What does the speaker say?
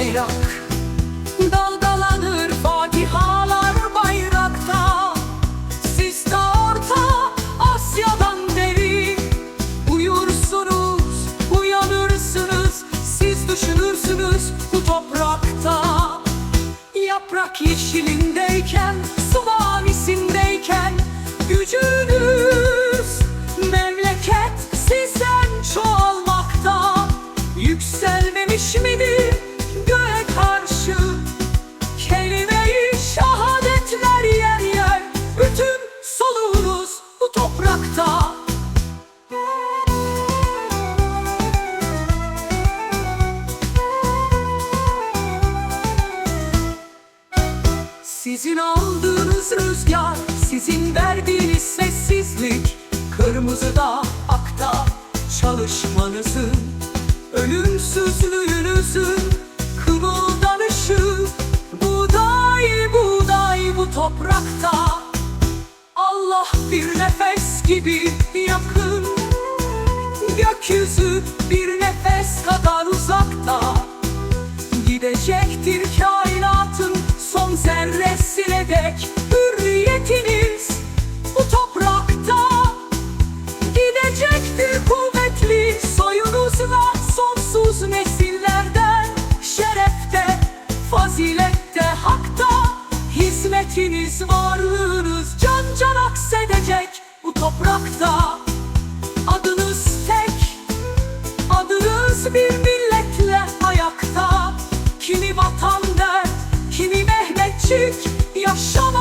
bayrak. Dalgalanır fatihalar bayrakta. Siz de orta Asya'dan deri Uyursunuz, uyanırsınız Siz düşünürsünüz bu toprakta. Yaprak yeşilindeyken, su mavisindeyken Gücün sokakta. Sizin aldığınız rüzgar, sizin verdiğiniz sessizlik Kırmızıda, akta çalışmanızın Ölümsüzlüğünüzün kımıldanışı Buğday, buğday bu toprakta. Allah bir Gökyüzü bir nefes kadar uzakta. Gidecektir kainatın son zerresine dek Hürriyetiniz bu toprakta. Gidecektir kuvvetli soyunuzla Sonsuz nesillerden şerefte, fazilette, hakta. Hizmetiniz, varlığınız can can aksedecek bu toprakta bir milletle ayakta? Kimi vatan der, kimi Mehmetçik toprakta